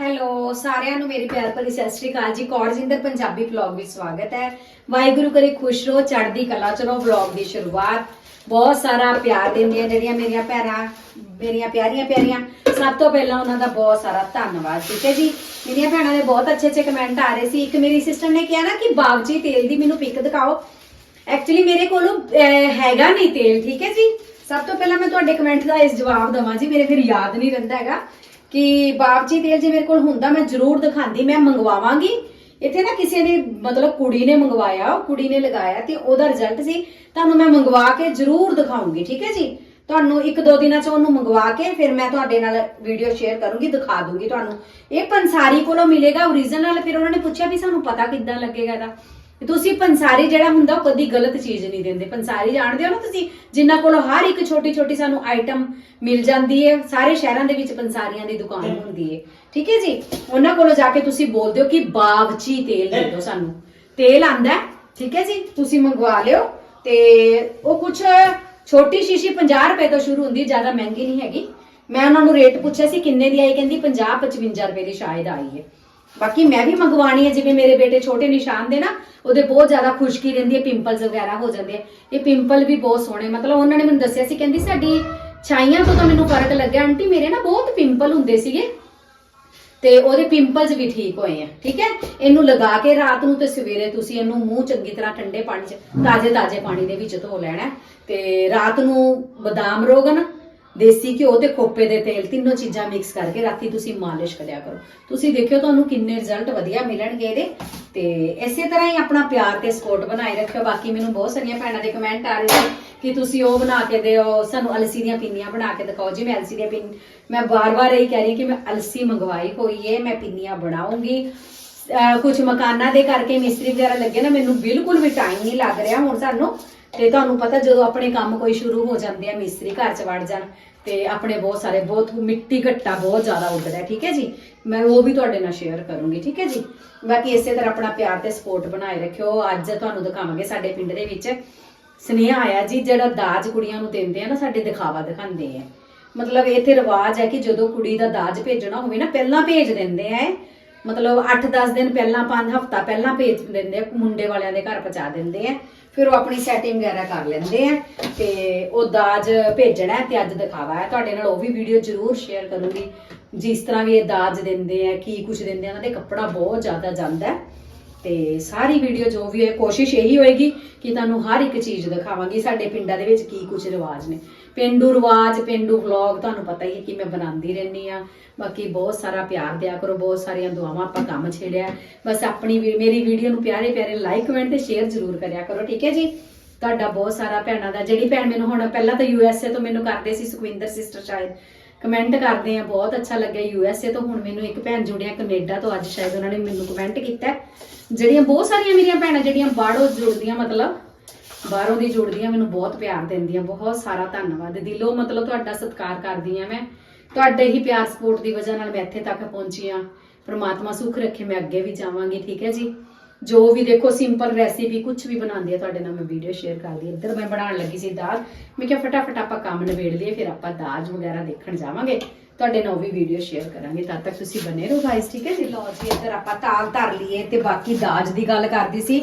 Hello ਸਾਰਿਆਂ ਨੂੰ ਮੇਰੀ ਪਿਆਰ ਭਰੀ ਸਤਿ ਸ਼੍ਰੀ ਅਕਾਲ ਜੀ। ਕੌਰਜਿੰਦਰ ਪੰਜਾਬੀ ਵਲੌਗ ਵਿੱਚ ਸਵਾਗਤ ਹੈ। ਵਾਹਿਗੁਰੂ ਕਰੇ ਖੁਸ਼ ਰਹੋ, ਚੜ੍ਹਦੀ ਕਲਾ ਚ ਵਲੌਗ ਦੀ ਸ਼ੁਰੂਆਤ। ਬਹੁਤ ਸਾਰਾ ਪਿਆਰ ਦਿੰਦੀਆਂ ਜਿਹੜੀਆਂ ਮੇਰੀਆਂ ਭੈਣਾਂ, ਮੇਰੀਆਂ ਪਿਆਰੀਆਂ ਪਿਆਰੀਆਂ। ਸਭ ਤੋਂ ਪਹਿਲਾਂ ਉਹਨਾਂ ਦਾ ਬਹੁਤ ਸਾਰਾ ਧੰਨਵਾਦ। ਠੀਕ ਹੈ ਜੀ? ਮੇਰੀਆਂ ਭੈਣਾਂ ਦੇ ਬਹੁਤ ਅੱਛੇ ਅੱਛੇ ਕਮੈਂਟ ਆ ਰਹੇ ਸੀ। ਇੱਕ ਮੇਰੀ ਸਿਸਟਰ ਨੇ ਕਿਹਾ ਨਾ ਕਿ ਬਾਗਜੀ ਤੇਲ ਦੀ ਮੈਨੂੰ ਪਿਕ ਦਿਖਾਓ। ਐਕਚੁਅਲੀ ਮੇਰੇ ਕੋਲੋਂ ਹੈਗਾ ਨਹੀਂ ਤੇਲ। ਠੀਕ ਹੈ ਜੀ? ਸਭ ਤੋਂ ਪਹਿਲਾਂ ਮੈਂ ਤੁਹਾਡੇ ਕਮੈਂਟ ਦਾ ਇਸ ਜਵਾਬ ਦਵਾਂ ਜੀ। ਮੇਰੇ ਫਿਰ ਯਾਦ ਨਹੀਂ ਰਹਿੰਦਾ ਹੈਗਾ। ਕਿ ਬਾਬਜੀ ਤੇਲ ਜੇ ਮੇਰੇ ਕੋਲ ਹੁੰਦਾ, ਮੈਂ ਜ਼ਰੂਰ ਦਿਖਾਉਂਦੀ, ਮੈਂ ਮੰਗਵਾਵਾਂਗੀ। ਇੱਥੇ ਨਾ ਕਿਸੇ ਨੇ, ਮਤਲਬ ਕੁੜੀ ਨੇ ਮੰਗਵਾਇਆ ਕੁੜੀ ਨੇ ਲਗਾਇਆ ਤੇ ਉਹਦਾ ਰਿਜ਼ਲਟ ਸੀ। ਤੁਹਾਨੂੰ ਮੈਂ ਮੰਗਵਾ ਕੇ ਜ਼ਰੂਰ ਦਿਖਾਉਂਗੀ, ਠੀਕ ਹੈ ਜੀ? ਤੁਹਾਨੂੰ ਇੱਕ ਦੋ ਦਿਨਾਂ ਚ ਉਹਨੂੰ ਮੰਗਵਾ ਕੇ ਫਿਰ ਮੈਂ ਤੁਹਾਡੇ ਨਾਲ ਵੀਡੀਓ ਸ਼ੇਅਰ ਕਰੂੰਗੀ, ਦਿਖਾ ਦੂੰਗੀ ਤੁਹਾਨੂੰ। ਇਹ ਪੰਸਾਰੀ ਕੋਲੋਂ ਮਿਲੇਗਾ ਓਰੀਜਨਲ ਫਿਰ ਉਹਨਾਂ ਨੇ ਪੁੱਛਿਆ ਵੀ ਸਾਨੂੰ ਪਤਾ ਕਿੱਦਾਂ ਲੱਗੇਗਾ ਇਹਦਾ। ਤੇ ਤੁਸੀਂ ਪੰਸਾਰੀ ਜਿਹੜਾ ਹੁੰਦਾ ਉਹ ਕਦੀ ਗਲਤ ਚੀਜ਼ ਨਹੀਂ ਦਿੰਦੇ। ਪੰਸਾਰੀ ਜਾਣਦੇ ਹੋ ਨਾ ਤੁਸੀਂ? ਜਿਨ੍ਹਾਂ ਕੋਲ ਹਰ ਇੱਕ ਛੋਟੀ ਛੋਟੀ ਸਾਨੂੰ ਆਈਟਮ ਮਿਲ ਜਾਂਦੀ ਹੈ। ਸਾਰੇ ਸ਼ਹਿਰਾਂ ਦੇ ਵਿੱਚ ਪੰਸਾਰੀਆਂ ਦੀ ਦੁਕਾਨ ਹੁੰਦੀ ਹੈ। ਠੀਕ ਹੈ ਜੀ? ਉਹਨਾਂ ਕੋਲੋਂ ਜਾ ਕੇ ਤੁਸੀਂ ਬੋਲਦੇ ਹੋ ਕਿ ਬਾਗਚੀ ਤੇਲ ਦੇ ਦਿਓ ਸਾਨੂੰ। ਤੇਲ ਆਂਦਾ ਠੀਕ ਹੈ ਜੀ? ਤੁਸੀਂ ਮੰਗਵਾ ਲਿਓ। ਤੇ ਉਹ ਕੁਛ ਛੋਟੀ ਸ਼ੀਸ਼ੀ 50 ਰੁਪਏ ਤੋਂ ਸ਼ੁਰੂ ਹੁੰਦੀ ਜ਼ਿਆਦਾ ਮਹਿੰਗੀ ਨਹੀਂ ਹੈਗੀ। ਮੈਂ ਉਹਨਾਂ ਨੂੰ ਰੇਟ ਪੁੱਛਿਆ ਸੀ ਕਿੰਨੇ ਦੀ ਆਈ? ਕਹਿੰਦੀ 50 55 ਰੁਪਏ ਦੀ ਸ਼ਾਇਦ ਆਈ ਹੈ। ਬਾਕੀ ਮੈਂ ਵੀ ਮੰਗਵਾਣੀ ਹੈ, ਜਿਵੇਂ ਮੇਰੇ ਬੇਟੇ ਛੋਟੇ ਨਿਸ਼ਾਨ ਦੇ ਨਾ, ਉਹਦੇ ਬਹੁਤ ਜ਼ਿਆਦਾ ਖੁਸ਼ਕੀ ਰਹਿੰਦੀ ਹੈ, ਪਿੰਪਲਸ ਵਗੈਰਾ ਹੋ ਜਾਂਦੇ ਆ। ਇਹ ਪਿੰਪਲ ਵੀ ਬਹੁਤ ਸੋਹਣੇ, ਮਤਲਬ ਉਹਨਾਂ ਨੇ ਮੈਨੂੰ ਦੱਸਿਆ ਸੀ, ਕਹਿੰਦੀ ਸਾਡੀ ਛਾਈਆਂ ਤੋਂ ਤਾਂ ਮੈਨੂੰ ਫ਼ਰਕ ਲੱਗਿਆ। ਆਂਟੀ, ਮੇਰੇ ਨਾ ਬਹੁਤ ਪਿੰਪਲ ਹੁੰਦੇ ਸੀਗੇ, ਤੇ ਉਹਦੇ ਪਿੰਪਲਸ ਵੀ ਠੀਕ ਹੋਏ ਆ, ਠੀਕ ਹੈ? ਇਹਨੂੰ ਲਗਾ ਕੇ ਰਾਤ ਨੂੰ ਤੇ ਸਵੇਰੇ ਤੁਸੀਂ ਇਹਨੂੰ ਮੂੰਹ ਚੰਗੀ ਤਰ੍ਹਾਂ ਠੰਡੇ ਪਾਣੀ 'ਚ ਤਾਜ਼ੇ ਤਾਜ਼ੇ ਪਾਣੀ ਦੇ ਵਿੱਚ ਧੋ ਲੈਣਾ ਹੈ। ਤੇ ਰਾਤ ਨੂੰ ਬਦਾਮ ਰੋਗਨ ਦੇਸੀ ਘਿਓ ਤੇ ਖੋਪੇ ਦੇ ਤੇਲ ਤਿੰਨੋਂ ਚੀਜ਼ਾਂ ਮਿਕਸ ਕਰਕੇ ਰਾਤੀ ਤੁਸੀਂ ਮਾਲਿਸ਼ ਕਰਿਆ ਕਰੋ। ਤੁਸੀਂ ਦੇਖਿਓ ਤੁਹਾਨੂੰ ਕਿੰਨੇ ਰਿਜ਼ਲਟ ਵਧੀਆ ਮਿਲਣਗੇ ਇਹਦੇ। ਤੇ ਇਸੇ ਤਰ੍ਹਾਂ ਹੀ ਆਪਣਾ ਪਿਆਰ ਤੇ ਸਪੋਰਟ ਬਣਾਈ ਰੱਖਿਓ। ਬਾਕੀ ਮੈਨੂੰ ਬਹੁਤ ਸਾਰੀਆਂ ਭੈਣਾਂ ਦੇ ਕਮੈਂਟ ਆ ਰਹੇ ਨੇ ਕਿ ਤੁਸੀਂ ਉਹ ਬਣਾ ਕੇ ਦਿਓ, ਸਾਨੂੰ ਅਲਸੀ ਦੀਆਂ ਪਿੰਨੀਆਂ ਬਣਾ ਕੇ ਦਿਖਾਓ। ਜੀ ਮੈਂ ਅਲਸੀ ਦੀਆਂ ਪਿੰਨ ਮੈਂ ਬਾਰ-ਬਾਰ ਇਹੀ ਕਹਿ ਰਹੀ ਕਿ ਮੈਂ ਅਲਸੀ ਮੰਗਵਾਈ ਹੋਈ ਹੈ ਮੈਂ ਪਿੰਨੀਆਂ ਬਣਾਉਂਗੀ। ਕੁਝ ਮਕਾਨਾਂ ਦੇ ਕਰਕੇ ਮਿਸਤਰੀ ਵਗੈਰਾ ਲੱਗੇ ਨਾ, ਮੈਨੂੰ ਬਿਲਕੁਲ ਵੀ ਟਾਈਮ ਨਹੀਂ ਲੱਗ ਰਿਹਾ। ਹੁਣ ਸਾਨੂੰ ਤੇ ਤੁਹਾਨੂੰ ਪਤਾ ਜਦੋਂ ਆਪਣੇ ਕੰਮ ਕੋਈ ਸ਼ੁਰੂ ਹੋ ਜਾਂਦੇ ਆ ਮਿਸਤਰੀ ਘਰ ਚ ਵੜ ਜਾਣ ਤੇ ਆਪਣੇ ਬਹੁਤ ਸਾਰੇ ਬਹੁਤ ਮਿੱਟੀ ਘੱਟਾ ਬਹੁਤ ਜ਼ਿਆਦਾ ਉੱਡਦਾ ਹੈ, ਠੀਕ ਹੈ ਜੀ? ਮੈਂ ਉਹ ਵੀ ਤੁਹਾਡੇ ਨਾਲ ਸ਼ੇਅਰ ਕਰੂੰਗੀ ਠੀਕ ਹੈ ਜੀ? ਬਾਕੀ ਇਸੇ ਤਰ੍ਹਾਂ ਆਪਣਾ ਪਿਆਰ ਤੇ ਸਪੋਰਟ ਬਣਾਏ ਰੱਖਿਓ। ਅੱਜ ਤੁਹਾਨੂੰ ਦਿਖਾਵਾਂਗੇ ਸਾਡੇ ਪਿੰਡ ਦੇ ਵਿੱਚ ਸੁਨੇਹਾ ਆਇਆ ਜੀ ਜਿਹੜਾ ਦਾਜ ਕੁੜੀਆਂ ਨੂੰ ਦਿੰਦੇ ਆ ਨਾ ਸਾਡੇ ਦਿਖਾਵਾ ਦਿਖਾਉਂਦੇ ਆ। ਮਤਲਬ ਇੱਥੇ ਰਿਵਾਜ ਹੈ ਕਿ ਜਦੋਂ ਕੁੜੀ ਦਾ ਦਾਜ ਭੇਜਣਾ ਹੋਵੇ ਨਾ ਪਹਿਲਾਂ ਭੇਜ ਦਿੰਦੇ ਆ। ਇਹ। ਮਤਲਬ 8-10 ਦਿਨ ਪਹਿਲਾਂ 5 ਹਫ਼ਤਾ ਪਹਿਲਾਂ ਭੇਜ ਦਿੰਦੇ ਆ ਮੁੰਡੇ ਵਾਲਿਆਂ ਦੇ ਘਰ ਪਹੁੰਚਾ ਦਿੰਦੇ ਆ। ਫਿਰ ਉਹ ਆਪਣੀ ਸੈਟਿੰਗ ਵਗੈਰਾ ਕਰ ਲੈਂਦੇ ਆ ਤੇ ਉਹ ਦਾਜ ਭੇਜਣਾ ਹੈ ਤੇ ਅੱਜ ਦਿਖਾਵਾ ਹੈ। ਤੁਹਾਡੇ ਨਾਲ ਉਹ ਵੀ ਵੀਡੀਓ ਜ਼ਰੂਰ ਸ਼ੇਅਰ ਕਰੂੰਗੀ। ਜਿਸ ਤਰ੍ਹਾਂ ਵੀ ਇਹ ਦਾਜ ਦਿੰਦੇ ਆ, ਕੀ ਕੁਝ ਦਿੰਦੇ ਆ, ਉਹਨਾਂ ਦੇ ਕੱਪੜਾ ਬਹੁਤ ਜ਼ਿਆਦਾ ਜਾਂਦਾ ਹੈ। ਤੇ ਸਾਰੀ ਵੀਡੀਓ ਜੋ ਵੀ ਹੈ ਕੋਸ਼ਿਸ਼ ਇਹੀ ਹੋਏਗੀ ਕਿ ਤੁਹਾਨੂੰ ਹਰ ਇੱਕ ਚੀਜ਼ ਦਿਖਾਵਾਂਗੀ। ਸਾਡੇ ਪਿੰਡਾਂ ਦੇ ਵਿੱਚ ਕੀ ਕੁਝ ਰਿਵਾਜ ਨੇ। ਪਿੰਡੂ ਰਿਵਾਜ, ਪਿੰਡੂ ਵਲੌਗ ਤੁਹਾਨੂੰ ਪਤਾ ਹੀ ਹੈ ਕਿ ਮੈਂ ਬਣਾਉਂਦੀ ਰਹਿੰਦੀ ਆ ਬਾਕੀ ਬਹੁਤ ਸਾਰਾ ਪਿਆਰ ਦਿਆ ਕਰੋ, ਬਹੁਤ ਸਾਰੀਆਂ ਦੁਆਵਾਂ ਆਪਾਂ ਕੰਮ ਛੇੜਿਆ। ਬਸ ਆਪਣੀ ਮੇਰੀ ਵੀਡੀਓ ਨੂੰ ਪਿਆਰੇ ਪਿਆਰੇ ਲਾਈਕ ਕਮੈਂਟ ਤੇ ਸ਼ੇਅਰ ਜ਼ਰੂਰ ਕਰਿਆ ਕਰੋ, ਠੀਕ ਹੈ ਜੀ? ਤੁਹਾਡਾ ਬਹੁਤ ਸਾਰਾ ਭੈਣਾਂ ਦਾ, ਜਿਹੜੀ ਭੈਣ ਮੈਨੂੰ ਹੁਣ ਪਹਿਲਾਂ ਤਾਂ ਯੂਐਸਏ ਤੋਂ ਮੈਨੂੰ ਕਰਦੇ ਸੀ, ਸੁਖਵਿੰਦਰ ਸਿਸਟਰ ਸ਼ਾਇਦ ਕਮੈਂਟ ਕਰਦੇ ਆ, ਬਹੁਤ ਅੱਛਾ ਲੱਗਿਆ ਯੂਐਸਏ ਤੋਂ। ਹੁਣ ਮੈਨੂੰ ਇੱਕ ਭੈਣ ਜੁੜਿਆ ਕੈਨੇਡਾ ਤੋਂ, ਅੱਜ ਸ਼ਾਇਦ ਉਹਨਾਂ ਨੇ ਮੈਨੂੰ ਕਮੈਂਟ ਕੀਤਾ। ਜਿਹੜੀਆਂ ਬਹੁਤ ਸਾਰੀਆਂ ਮੇਰੀਆਂ ਭੈਣਾਂ, ਜਿਹੜੀਆਂ ਬਾੜੋ ਜੁੜਦੀਆਂ, ਮਤਲਬ ਬਾਹਰੋਂ ਦੀ ਜੁੜਦੀਆਂ, ਮੈਨੂੰ ਬਹੁਤ ਪਿਆਰ ਦਿੰਦੀਆਂ, ਬਹੁਤ ਸਾਰਾ ਧੰਨਵਾਦ। ਦਿਲੋਂ ਮਤਲਬ ਤੁਹਾਡਾ ਸਤਿਕਾਰ ਕਰਦੀ ਆ ਮੈਂ। ਤੁਹਾਡੇ ਹੀ ਪਿਆਰ ਸਪੋਰਟ ਦੀ ਵਜ੍ਹਾ ਨਾਲ ਮੈਂ ਇੱਥੇ ਤੱਕ ਪਹੁੰਚੀ ਆ ਪ੍ਰਮਾਤਮਾ ਸੁੱਖ ਰੱਖੇ, ਮੈਂ ਅੱਗੇ ਵੀ ਜਾਵਾਂਗੀ, ਠੀਕ ਹੈ ਜੀ? ਜੋ ਵੀ ਦੇਖੋ ਸਿੰਪਲ ਰੈਸਿਪੀ ਕੁਝ ਵੀ ਬਣਾਉਂਦੀ ਆ ਤੁਹਾਡੇ ਨਾਲ ਮੈਂ ਵੀਡੀਓ ਸ਼ੇਅਰ ਕਰਦੀ ਹਾਂ। ਇੱਧਰ ਮੈਂ ਬਣਾਉਣ ਲੱਗੀ ਸੀ ਦਾਲ। ਮੈਂ ਕਿਹਾ ਫਟਾਫਟ ਆਪਾਂ ਕੰਮ ਨਿਬੇੜ ਲਈਏ, ਫਿਰ ਆਪਾਂ ਦਾਜ ਵਗੈਰਾ ਦੇਖਣ ਜਾਵਾਂਗੇ। ਤੁਹਾਡੇ ਨਾਲ ਉਹ ਵੀ ਵੀਡੀਓ ਸ਼ੇਅਰ ਕਰਾਂਗੇ, ਤਦ ਤੱਕ ਤੁਸੀਂ ਬਨੇ ਰਹੋ ਗਾਇਸ ਠੀਕ ਹੈ ਜੀ? ਲਓ ਜੀ, ਇੱਧਰ ਆਪਾਂ ਤਾਲ ਧਰ ਲਈਏ ਤੇ ਬਾਕੀ ਦਾਜ ਦੀ ਗੱਲ ਕਰਦੀ ਸੀ।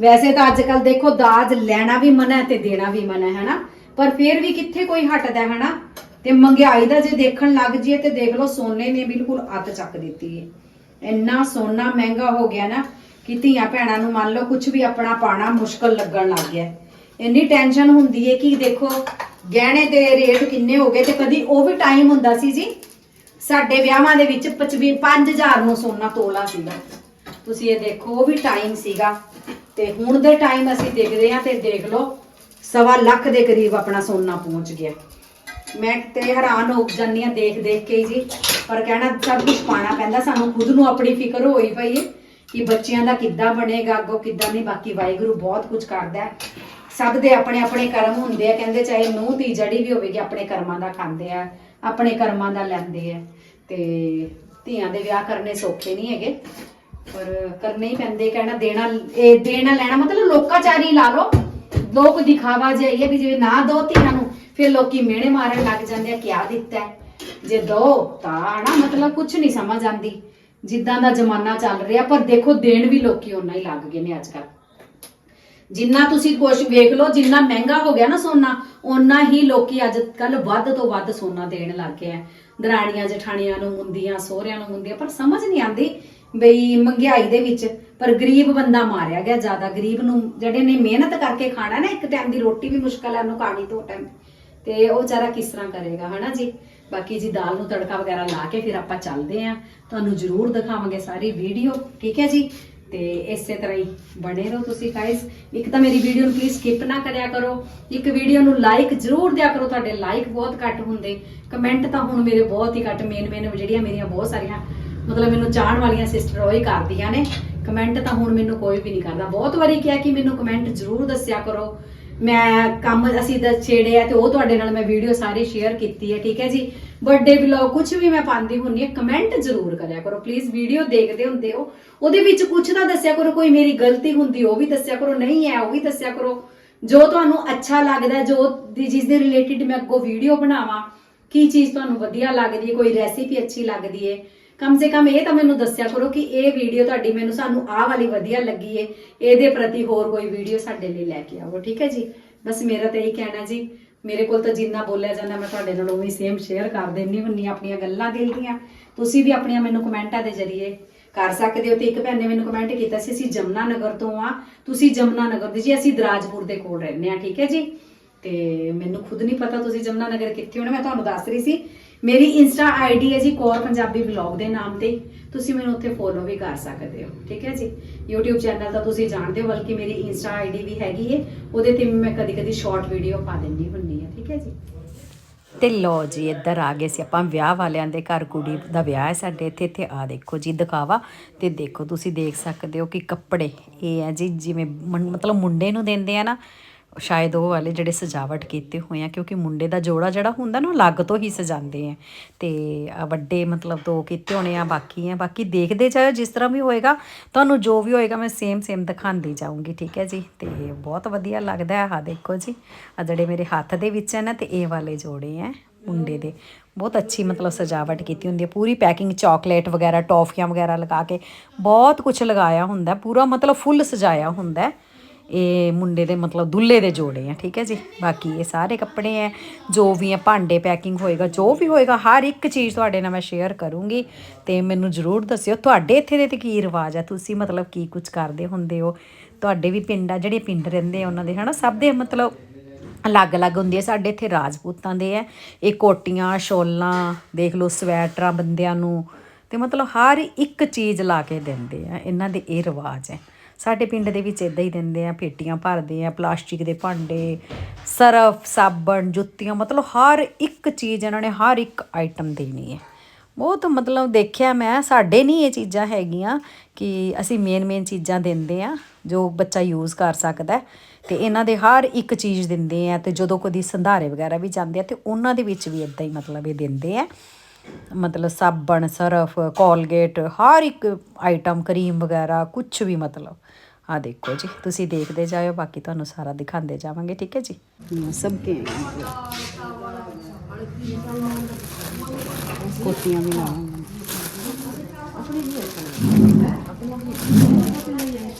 ਵੈਸੇ ਤਾਂ ਅੱਜ ਕੱਲ ਦੇਖੋ ਦਾਜ ਲੈਣਾ ਵੀ ਮਨਾ ਹੈ ਤੇ ਦੇਣਾ ਵੀ ਮਨਾ ਹੈ, ਹਨਾ? ਪਰ ਫਿਰ ਵੀ ਕਿੱਥੇ ਕੋਈ ਹਟਦਾ ਹੈ, ਹਨਾ? ਤੇ ਮਹਿੰਗਾਈ ਦਾ ਜੇ ਦੇਖਣ ਲੱਗ ਜੀਏ ਤੇ ਦੇਖ ਲਓ ਸੋਨੇ ਨੇ ਬਿਲਕੁਲ ਅੱਤ ਚੱਕ ਦਿੱਤੀ ਹੈ। ਇੰਨਾ ਸੋਨਾ ਮਹਿੰਗਾ ਹੋ ਗਿਆ ਨਾ ਕਿ ਧੀਆਂ ਭੈਣਾਂ ਨੂੰ ਮੰਨ ਲਓ ਕੁਝ ਵੀ ਆਪਣਾ ਪਾਣਾ ਮੁਸ਼ਕਲ ਲੱਗਣ ਲੱਗ ਗਿਆ। ਇੰਨੀ ਟੈਨਸ਼ਨ ਹੁੰਦੀ ਹੈ ਕਿ ਦੇਖੋ ਗਹਿਣੇ ਦੇ ਰੇਟ ਕਿੰਨੇ ਹੋ ਗਏ ਤੇ ਕਦੀ ਉਹ ਵੀ ਟਾਈਮ ਹੁੰਦਾ ਸੀ ਜੀ। ਸਾਡੇ ਵਿਆਹਾਂ ਦੇ ਵਿੱਚ 25 5000 ਨੂੰ ਸੋਨਾ ਤੋਲਾ ਸੀਗਾ। ਤੁਸੀਂ ਇਹ ਦੇਖੋ, ਉਹ ਵੀ ਟਾਈਮ ਸੀਗਾ। ਤੇ ਹੁਣ ਦੇ ਟਾਈਮ ਅਸੀਂ ਦੇਖਦੇ ਹਾਂ ਤੇ ਦੇਖ ਲਓ, ਸਵਾ ਲੱਖ ਦੇ ਕਰੀਬ ਆਪਣਾ ਸੋਨਾ ਪਹੁੰਚ ਗਿਆ। ਮੈਂ ਤੇ ਹੈਰਾਨ ਹੋ ਜਾਂਦੀ ਹਾਂ ਦੇਖ ਦੇਖ ਕੇ ਜੀ, ਪਰ ਕਹਿਣਾ ਸਭ ਕੁਝ ਪਾਣਾ ਪੈਂਦਾ, ਸਾਨੂੰ ਖੁਦ ਨੂੰ ਆਪਣੀ ਫਿਕਰ ਹੋਈ ਪਈ ਹੈ ਕਿ ਬੱਚਿਆਂ ਦਾ ਕਿੱਦਾਂ ਬਣੇਗਾ, ਅੱਗੋਂ ਕਿੱਦਾਂ ਨਹੀਂ, ਬਾਕੀ ਵਾਹਿਗੁਰੂ ਬਹੁਤ ਕੁਝ ਕਰਦਾ ਹੈ। ਸਭ ਦੇ ਆਪਣੇ ਆਪਣੇ ਕਰਮ ਹੁੰਦੇ ਆ, ਕਹਿੰਦੇ ਚਾਹੇ ਨੂੰਹ ਧੀ ਜੜੀ ਵੀ ਹੋਵੇਗੀ ਆਪਣੇ ਕਰਮਾਂ ਦਾ ਖਾਂਦੇ ਆ, ਆਪਣੇ ਕਰਮਾਂ ਦਾ ਲੈਂਦੇ ਆ। ਤੇ ਧੀਆਂ ਦੇ ਵਿਆਹ ਕਰਨੇ ਸੌਖੇ ਨਹੀਂ ਹੈਗੇ। ਪਰ ਕਰਨੇ ਹੀ ਪੈਂਦੇ, ਕਹਿਣਾ ਦੇਣਾ, ਇਹ ਦੇਣਾ ਲੈਣਾ, ਮਤਲਬ ਲੋਕਾਚਾਰੀ ਲਾ ਲਓ। ਲੋਕ ਦਿਖਾਵਾ ਜਾਈਏ ਵੀ ਜੇ ਨਾ ਦੋ ਧੀਆਂ ਨੂੰ, ਫਿਰ ਲੋਕੀ ਮਿਹਣੇ ਮਾਰਨ ਲੱਗ ਜਾਂਦੇ ਆ, ਕਿਆ ਦਿੱਤਾ ਹੈ? ਜੇ ਦੋ, ਤਾਂ ਨਾ ਮਤਲਬ ਕੁਝ ਨਹੀਂ ਸਮਝ ਆਂਦੀ ਜਿੱਦਾਂ ਦਾ ਜ਼ਮਾਨਾ ਚੱਲ ਰਿਹਾ, ਪਰ ਦੇਖੋ, ਦੇਣ ਵੀ ਲੋਕੀ ਓਨਾ ਹੀ ਲੱਗ ਗਏ ਨੇ ਅੱਜ ਕੱਲ੍ਹ ਜਿੰਨਾ ਤੁਸੀਂ ਕੁਛ ਵੇਖ ਲਓ, ਜਿੰਨਾ ਮਹਿੰਗਾ ਹੋ ਗਿਆ ਨਾ ਸੋਨਾ, ਓਨਾ ਹੀ ਲੋਕੀ ਅੱਜ ਕੱਲ ਵੱਧ ਤੋਂ ਵੱਧ ਸੋਨਾ ਦੇਣ ਲੱਗ ਗਏ ਆ। ਦਰਾਣੀਆਂ ਜਠਾਣੀਆਂ ਨੂੰ ਮੁੰਦੀਆਂ, ਸਹੁਰਿਆਂ ਨੂੰ ਮੁੰਦੀਆਂ, ਪਰ ਸਮਝ ਨਹੀਂ ਆਉਂਦੀ ਬਈ ਮਹਿੰਗਾਈ ਦੇ ਵਿੱਚ, ਪਰ ਗਰੀਬ ਬੰਦਾ ਮਾਰਿਆ ਗਿਆ ਜ਼ਿਆਦਾ। ਗਰੀਬ ਨੂੰ ਜਿਹੜੇ ਨੇ ਮਿਹਨਤ ਕਰਕੇ ਖਾਣਾ ਨਾ, ਇੱਕ ਟਾਈਮ ਦੀ ਰੋਟੀ ਵੀ ਮੁਸ਼ਕਲ ਹੈ ਉਹਨੂੰ ਖਾਣੀ ਦੋ ਟਾਈਮ ਤੇ ਉਹ ਵਿਚਾਰਾ ਕਿਸ ਤਰ੍ਹਾਂ ਕਰੇਗਾ, ਹਨਾ ਜੀ? ਬਾਕੀ ਜੀ ਦਾਲ ਨੂੰ ਤੜਕਾ ਵਗੈਰਾ ਲਾ ਕੇ ਫਿਰ ਆਪਾਂ ਚੱਲਦੇ ਆਂ ਤੁਹਾਨੂੰ ਜ਼ਰੂਰ ਦਿਖਾਵਾਂਗੇ ਸਾਰੀ ਵੀਡੀਓ ਠੀਕ ਹੈ ਜੀ? ਤੇ ਇਸੇ ਤਰ੍ਹਾਂ ਹੀ ਬਣੇ ਰਹੋ ਤੁਸੀਂ ਗਾਇਸ ਇੱਕ ਤਾਂ ਮੇਰੀ ਵੀਡੀਓ ਨੂੰ ਪਲੀਜ਼ ਸਕਿਪ ਨਾ ਕਰਿਆ ਕਰੋ। ਇੱਕ ਵੀਡੀਓ ਨੂੰ ਲਾਈਕ ਜ਼ਰੂਰ ਦਿਆ ਕਰੋ, ਤੁਹਾਡੇ ਲਾਈਕ ਬਹੁਤ ਘੱਟ ਹੁੰਦੇ। ਕਮੈਂਟ ਤਾਂ ਹੁਣ ਮੇਰੇ ਬਹੁਤ ਹੀ ਘੱਟ ਮੇਨ ਮੇਨ ਜਿਹੜੀਆਂ ਮੇਰੀਆਂ ਬਹੁਤ ਸਾਰੀਆਂ ਮਤਲਬ ਮੈਨੂੰ ਚਾਹਣ ਵਾਲੀਆਂ ਸਿਸਟਰ ਉਹ ਹੀ ਕਰਦੀਆਂ ਨੇ। ਕਮੈਂਟ ਤਾਂ ਹੁਣ ਮੈਨੂੰ ਕੋਈ ਵੀ ਨਹੀਂ ਕਰਦਾ। ਬਹੁਤ ਵਾਰੀ ਕਿਹਾ ਕਿ ਮੈਨੂੰ ਕਮੈਂਟ ਜ਼ਰੂਰ ਦੱਸਿਆ ਕਰੋ। ਮੈਂ ਕੰਮ ਅਸੀਂ ਦਾ ਛੇੜੇ ਆ ਤੇ ਉਹ ਤੁਹਾਡੇ ਨਾਲ ਮੈਂ ਵੀਡੀਓ ਸਾਰੀ ਸ਼ੇਅਰ ਕੀਤੀ ਹੈ, ਠੀਕ ਹੈ ਜੀ? ਬਰਥਡੇ ਵਲੌਗ ਕੁਝ ਵੀ ਮੈਂ ਪਾਉਂਦੀ ਹੁੰਨੀ ਹੈ ਕਮੈਂਟ ਜ਼ਰੂਰ ਕਰਿਆ ਕਰੋ। ਪਲੀਜ਼ ਵੀਡੀਓ ਦੇਖਦੇ ਹੁੰਦੇ ਹੋ। ਉਹਦੇ ਵਿੱਚ ਕੁਝ ਤਾਂ ਦੱਸਿਆ ਕਰੋ, ਕੋਈ ਮੇਰੀ ਗਲਤੀ ਹੁੰਦੀ, ਉਹ ਵੀ ਦੱਸਿਆ ਕਰੋ। ਨਹੀਂ ਹੈ, ਉਹ ਵੀ ਦੱਸਿਆ ਕਰੋ। ਜੋ ਤੁਹਾਨੂੰ ਅੱਛਾ ਲੱਗਦਾ, ਜੋ ਦੀ ਜਿਸ ਦੇ ਰਿਲੇਟਡ ਮੈਂ ਅੱਗੋਂ ਵੀਡੀਓ ਬਣਾਵਾਂ, ਕੀ ਚੀਜ਼ ਤੁਹਾਨੂੰ ਵਧੀਆ ਲੱਗਦੀ ਹੈ, ਕੋਈ ਰੈਸਿਪੀ ਅੱਛੀ ਲੱਗਦੀ ਹੈ। ਕਮ ਸੇ ਕਮ ਇਹ ਤਾਂ ਮੈਨੂੰ ਦੱਸਿਆ ਕਰੋ ਕਿ ਇਹ ਵੀਡੀਓ ਤੁਹਾਡੀ ਮੈਨੂੰ ਸਾਨੂੰ ਆਹ ਵਾਲੀ ਵਧੀਆ ਲੱਗੀ ਏ। ਇਹਦੇ ਪ੍ਰਤੀ ਹੋਰ ਕੋਈ ਵੀਡੀਓ ਸਾਡੇ ਲਈ ਲੈ ਕੇ ਆਵੋ, ਠੀਕ ਹੈ ਜੀ? ਬਸ ਮੇਰਾ ਤਾਂ ਇਹੀ ਕਹਿਣਾ ਜੀ। ਮੇਰੇ ਕੋਲ ਤਾਂ ਜਿੰਨਾ ਬੋਲਿਆ ਜਾਂਦਾ, ਮੈਂ ਤੁਹਾਡੇ ਨਾਲ ਉਵੇਂ ਸੇਮ ਸ਼ੇਅਰ ਕਰ ਦਿੰਨੀ ਹੁੰਨੀ ਆਪਣੀਆਂ ਗੱਲਾਂ ਦਿਲ ਦੀਆਂ ਤੁਸੀਂ ਵੀ ਆਪਣੀਆਂ ਮੈਨੂੰ ਕਮੈਂਟਾਂ ਦੇ ਜ਼ਰੀਏ ਕਰ ਸਕਦੇ ਹੋ ਤੇ ਇੱਕ ਭੈਣ ਨੇ ਮੈਨੂੰ ਕਮੈਂਟ ਕੀਤਾ ਸੀ, ਅਸੀਂ ਜਮਨਾ ਨਗਰ ਤੋਂ ਆ ਤੁਸੀਂ ਜਮਨਾ ਨਗਰ ਦੇ ਜੀ, ਅਸੀਂ ਦਰਾਜਪੁਰ ਦੇ ਕੋਲ ਰਹਿੰਦੇ ਆ ਠੀਕ ਹੈ ਜੀ? ਤੇ ਮੈਨੂੰ ਖੁਦ ਨਹੀਂ ਪਤਾ ਤੁਸੀਂ ਜਮਨਾ ਨਗਰ ਕਿੱਥੇ ਹੋਣਾ ਮੈਂ ਤੁਹਾਨੂੰ ਦੱਸ ਰਹੀ ਸੀ ਮੇਰੀ ਇੰਸਟਾ ਆਈਡੀ ਹੈ ਜੀ ਕੌਰ ਪੰਜਾਬੀ ਵਲੌਗ ਦੇ ਨਾਮ ਤੇ। ਤੁਸੀਂ ਮੈਨੂੰ ਉੱਥੇ ਫੋਲੋ ਵੀ ਕਰ ਸਕਦੇ ਹੋ, ਠੀਕ ਹੈ ਜੀ? YouTube ਚੈਨਲ ਤਾਂ ਤੁਸੀਂ ਜਾਣਦੇ ਹੋ, ਬਲਕਿ ਮੇਰੀ ਇੰਸਟਾ ਆਈਡੀ ਵੀ ਹੈਗੀ ਹੈ। ਉਹਦੇ ਤੇ ਮੈਂ ਕਦੀ-ਕਦੀ ਸ਼ਾਰਟ ਵੀਡੀਓ ਪਾ ਦਿੰਦੀ ਹੁੰਦੀ ਆ ਠੀਕ ਹੈ ਜੀ? ਤੇ ਲੋ ਜੀ, ਇੱਧਰ ਆ ਗਏ ਸੀ ਆਪਾਂ। ਵਿਆਹ ਵਾਲਿਆਂ ਦੇ ਘਰ ਕੁੜੀ ਦਾ ਵਿਆਹ ਹੈ ਸਾਡੇ ਇੱਥੇ। ਇੱਥੇ ਆ ਦੇਖੋ ਜੀ, ਦਿਖਾਵਾ। ਤੇ ਦੇਖੋ, ਤੁਸੀਂ ਦੇਖ ਸਕਦੇ ਹੋ ਕਿ ਕੱਪੜੇ ਇਹ ਹੈ ਜੀ, ਜਿਵੇਂ ਮਤਲਬ ਮੁੰਡੇ ਨੂੰ ਦਿੰਦੇ ਆ ਨਾ ਸ਼ਾਇਦ ਉਹ ਵਾਲੇ ਜਿਹੜੇ ਸਜਾਵਟ ਕੀਤੇ ਹੋਏ ਆ, ਕਿਉਂਕਿ ਮੁੰਡੇ ਦਾ ਜੋੜਾ ਜਿਹੜਾ ਹੁੰਦਾ ਨਾ, ਉਹ ਅਲੱਗ ਤੋਂ ਹੀ ਸਜਾਉਂਦੇ ਆ। ਤੇ ਵੱਡੇ ਮਤਲਬ ਦੋ ਕੀਤੇ ਹੋਣੇ ਆ, ਬਾਕੀ ਆ, ਬਾਕੀ ਦੇਖਦੇ ਜਾਓ ਜਿਸ ਤਰ੍ਹਾਂ ਵੀ ਹੋਏਗਾ, ਤੁਹਾਨੂੰ ਜੋ ਵੀ ਹੋਏਗਾ, ਮੈਂ ਸੇਮ ਸੇਮ ਦਿਖਾਉਂਦੀ ਜਾਊਂਗੀ, ਠੀਕ ਹੈ ਜੀ? ਤੇ ਬਹੁਤ ਵਧੀਆ ਲੱਗਦਾ ਹੈ, ਆਹ ਦੇਖੋ ਜੀ। ਆ ਜਿਹੜੇ ਮੇਰੇ ਹੱਥ ਦੇ ਵਿੱਚ ਹੈ ਨਾ, ਤੇ ਇਹ ਵਾਲੇ ਜੋੜੇ ਆ ਮੁੰਡੇ ਦੇ। ਬਹੁਤ ਅੱਛੀ ਮਤਲਬ ਸਜਾਵਟ ਕੀਤੀ ਹੁੰਦੀ ਹੈ, ਪੂਰੀ ਪੈਕਿੰਗ ਚਾਕਲੇਟ ਵਗੈਰਾ, ਟੌਫੀਆਂ ਵਗੈਰਾ ਲਗਾ ਕੇ, ਬਹੁਤ ਕੁਝ ਲਗਾਇਆ ਹੁੰਦਾ, ਪੂਰਾ ਮਤਲਬ ਫੁੱਲ ਸਜਾਇਆ ਹੁੰਦਾ ਹੈ। ਇਹ ਮੁੰਡੇ ਦੇ ਮਤਲਬ ਦੁੱਲੇ ਦੇ ਜੋੜੇ ਆ, ਠੀਕ ਹੈ ਜੀ? ਬਾਕੀ ਇਹ ਸਾਰੇ ਕੱਪੜੇ ਆ ਜੋ ਵੀ ਆ, ਭਾਂਡੇ ਪੈਕਿੰਗ ਹੋਏਗਾ, ਜੋ ਵੀ ਹੋਏਗਾ, ਹਰ ਇੱਕ ਚੀਜ਼ ਤੁਹਾਡੇ ਨਾਲ ਮੈਂ ਸ਼ੇਅਰ ਕਰੂੰਗੀ। ਤੇ ਮੈਨੂੰ ਜ਼ਰੂਰ ਦੱਸਿਓ, ਤੁਹਾਡੇ ਇੱਥੇ ਦੇ ਤੇ ਕੀ ਰਿਵਾਜ ਆ? ਤੁਸੀਂ ਮਤਲਬ ਕੀ ਕੁਝ ਕਰਦੇ ਹੁੰਦੇ ਹੋ? ਤੁਹਾਡੇ ਵੀ ਪਿੰਡ ਆ, ਜਿਹੜੇ ਪਿੰਡ ਰਹਿੰਦੇ ਆ ਉਹਨਾਂ ਦੇ, ਹਨਾ? ਸਭ ਦੇ ਮਤਲਬ ਅਲੱਗ-ਅਲੱਗ ਹੁੰਦੀ ਹੈ ਸਾਡੇ ਇੱਥੇ ਰਾਜਪੂਤਾਂ ਦੇ ਹੈ ਇਹ ਕੋਟੀਆਂ, ਸ਼ੋਲਾਂ, ਦੇਖ ਲਓ, ਸਵੈਟਰਾਂ ਬੰਦਿਆਂ ਨੂੰ। ਤੇ ਮਤਲਬ ਹਰ ਇੱਕ ਚੀਜ਼ ਲਾ ਕੇ ਦਿੰਦੇ ਆ, ਇਹਨਾਂ ਦੇ ਇਹ ਰਿਵਾਜ ਹੈ ਸਾਡੇ ਪਿੰਡ ਦੇ ਵਿੱਚ ਇਦਾਂ ਹੀ ਦਿੰਦੇ ਆ, ਪੇਟੀਆਂ ਭਰਦੇ ਆ, ਪਲਾਸਟਿਕ ਦੇ ਭਾਂਡੇ, ਸਰਫ, ਸਾਬਣ, ਜੁੱਤੀਆਂ, ਮਤਲਬ ਹਰ ਇੱਕ ਚੀਜ਼ ਇਹਨਾਂ ਨੇ ਹਰ ਇੱਕ ਆਈਟਮ ਦੇਣੀ ਹੈ ਬਹੁਤ ਮਤਲਬ ਦੇਖਿਆ ਮੈਂ, ਸਾਡੇ ਨਹੀਂ ਇਹ ਚੀਜ਼ਾਂ ਹੈਗੀਆਂ ਕਿ ਅਸੀਂ ਮੇਨ ਮੇਨ ਚੀਜ਼ਾਂ ਦਿੰਦੇ ਆ, ਜੋ ਬੱਚਾ ਯੂਜ਼ ਕਰ ਸਕਦਾ ਹੈ। ਤੇ ਇਹਨਾਂ ਦੇ ਹਰ ਇੱਕ ਚੀਜ਼ ਦਿੰਦੇ ਆ ਤੇ ਜਦੋਂ ਕਦੀ ਸੰਧਾਰੇ ਵਗੈਰਾ ਵੀ ਜਾਂਦੇ ਆ ਤੇ ਉਹਨਾਂ ਦੇ ਵਿੱਚ ਵੀ ਇਦਾਂ ਹੀ ਮਤਲਬ ਇਹ ਦਿੰਦੇ ਆ ਮਤਲਬ ਸਾਬਣ, ਸਰਫ, ਕੋਲਗੇਟ, ਹਰ ਇੱਕ ਆਈਟਮ ਕਰੀਮ ਵਗੈਰਾ ਕੁਝ ਵੀ ਮਤਲਬ। ਆ ਦੇਖੋ ਜੀ, ਤੁਸੀਂ ਦੇਖਦੇ ਜਾਇਓ, ਬਾਕੀ ਤੁਹਾਨੂੰ ਸਾਰਾ ਦਿਖਾਉਂਦੇ ਜਾਵਾਂਗੇ, ਠੀਕ ਹੈ ਜੀ? ਸਭ ਕੇ ਕੋਟੀਆਂ ਵੀ ਲਾਵਾਂਗੇ।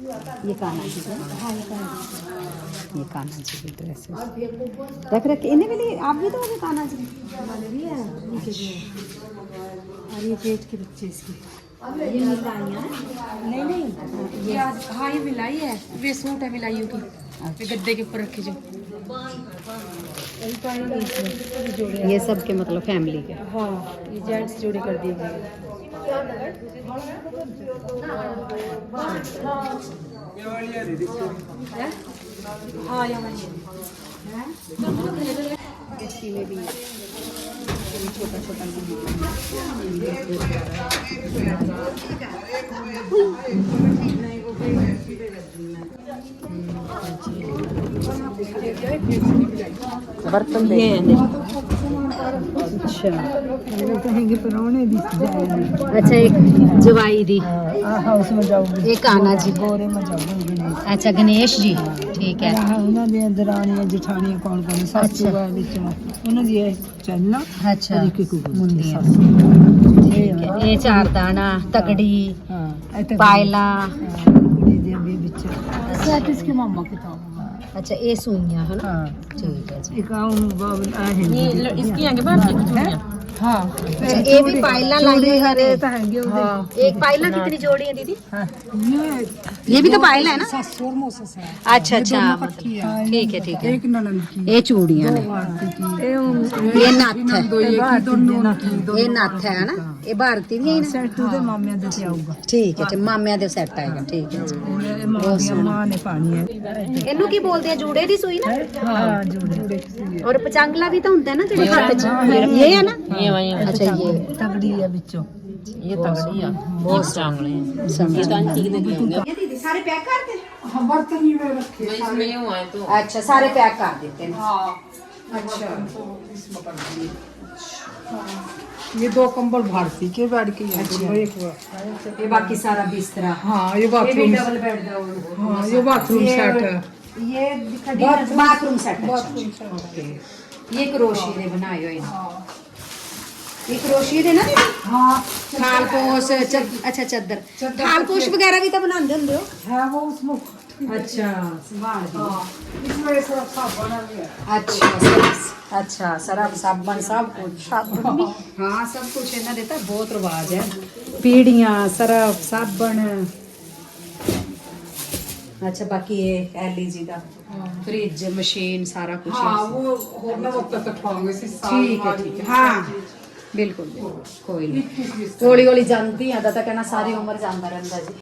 ये कान्हा जी का। ये कान्हा जी की। ड्रेस है रख रख इन्हें भी नहीं आप भी तो होगे कान्हा जी वाले भी है भी और ये पेट के बच्चे इसके। ये मिलाइयाँ नहीं नहीं ये हाँ ये मिलाई है। वे सूट है मिलाइयों की। वे गद्दे के ऊपर रखे जो। ये ये सब के मतलब फैमिली के। हाँ ये जेंट्स जोड़े कर दिए मिट्टी में भी छोटा छोटा बर्तन ये ਅੱਛਾ। ਇੱਕ ਜਵਾਈ ਦੀ। ਅੱਛਾ ਗਣੇਸ਼ ਜੀ। ਠੀਕ ਹੈ। ਉਹਨਾਂ ਦੇ ਦਰਾਣੀਆਂ ਜਠਾਣੀਆਂ ਕੌਣ ਕੌਣ ਸਾਸੂ ਵਿੱਚ ਉਹਨਾਂ ਦੀ ਇਹ ਚੰਨਾ ਅੱਛਾ। ਮੁੰਦੀਆਂ ਠੀਕ ਹੈ। ਇਹ ਚਾਰ ਦਾਣਾ ਤਕੜੀ ਹਾਂ ਪਾਇਲਾ। ਕੁੜੀ ਦੇ ਵੀ ਵਿੱਚ। ਸੈਟ ਇਸਕੇ ਮਾਮਾ ਕਿਤਾਬ ਅੱਛਾ ਇਹ ਸੂਈਆਂ ਹਨ ਹਾਂ ਠੀਕ ਹੈ ਜੀ ਇੱਕ ਆਉਂ ਬਾਬਲ ਆ ਹੈ ये इसकी आगे बाहर की चूड़ियाँ हाँ अच्छा, ये भी पायला लाई है हरे तो हैंगे उधर एक पायला कितनी जोड़ी है दीदी हाँ ये ये भी तो पायला है ना सासुर मौसस है अच्छा अच्छा हाँ, ठीक है ठीक है एक ननद की ये चूड़ियां ने भारती की ये नथ है ये भारती दोनों की ये नथ है ना ये भारती दी है ना ਸੈਟ ਉਹਦੇ ਮਾਮਿਆਂ ਦੇ ਤੇ ਆਊਗਾ ਠੀਕ ਹੈ ਤੇ ਮਾਮਿਆਂ ਦੇ ਸੈੱਟ ਆਏਗਾ ਠੀਕ ਹੈ ਜੀ ਇਹ ਮਾਂ ਦੀ ਮਾਂ ਨੇ ਪਾਣੀ ਹੈ ਇਹਨੂੰ ਕੀ ਬੋਲਦੇ ਆ ਜੂੜੇ ਦੀ ਸੂਈ ਨਾ ਹਾਂ ਜੁੜੇ ਔਰ ਪਚੰਗਲਾ ਵੀ ਤਾਂ ਹੁੰਦਾ ਹੈ ਨਾ ਜਿਹੜੇ ਹੱਥ 'ਚ ਇਹ ਹੈ ਨਾ ये वही ਅੱਛਾ ਇਹ ਤਗੜੀ ਹੈ ਵਿੱਚੋਂ ये तगड़ी है बहुत चांगले हैं ਸਮਝ ये तो अंतिक देखे होंगे ਇਹ ਦੀਦੀ ਸਾਰੇ ਪੈਕ ਕਰਤੇ ਹਾਂ ਬਰਤਨ ਹੀ ਮੈਂ ਰੱਖੇ इसमें यूँ है तो ਅੱਛਾ ਸਾਰੇ ਪੈਕ ਕਰ ਦਿੱਤੇ ਨੇ ਅੱਛਾ ये दो कंबल भारती के बेड के ये बाकी सारा बिस्तरा। हाँ ये बाथरूम डबल बेड हाँ ये बाथरूम सेट है। ये बाथरूम सेट ये क्रोशी ने बनाई हुई हाँ। ये क्रोशी ना हाँ। थालपोश अच्छा चादर थालपोश वगैरह भी तो बनाते है वो उसमें अच्छा। हाँ। इसमें अच्छा इसमें सब साबुन भी है ਅੱਛਾ ਸਰਫ ਅੱਛਾ ਸਰਫ ਸਾਬਣ ਸਭ ਕੁਝ ਸਾਬਣ ਵੀ ਹਾਂ ਸਭ ਕੁਝ ਇਹਨਾਂ ਦੇ ਤਾਂ ਬਹੁਤ ਰਿਵਾਜ ਹੈ ਪੀੜੀਆਂ ਸਰਫ ਸਾਬਣ ਅੱਛਾ ਬਾਕੀ ਇਹ ਐਲਈਜੀ ਦਾ ਫ੍ਰਿਜ ਮਸ਼ੀਨ ਸਾਰਾ ਕੁਝ हाँ वो होना वक्त तक होंगे सी ਠੀਕ ਹੈ ਠੀਕ ਹੈ ਹਾਂ ਬਿਲਕੁਲ ਬਿਲਕੁਲ। ਕੋਈ ਨਹੀਂ ਹੌਲੀ ਹੌਲੀ ਜਾਂਦੀ ਆ ਦਾ ਤਾਂ ਕਹਿਣਾ ਸਾਰੀ ਉਮਰ ਜਾਂਦਾ ਰਹਿੰਦਾ ਜੀ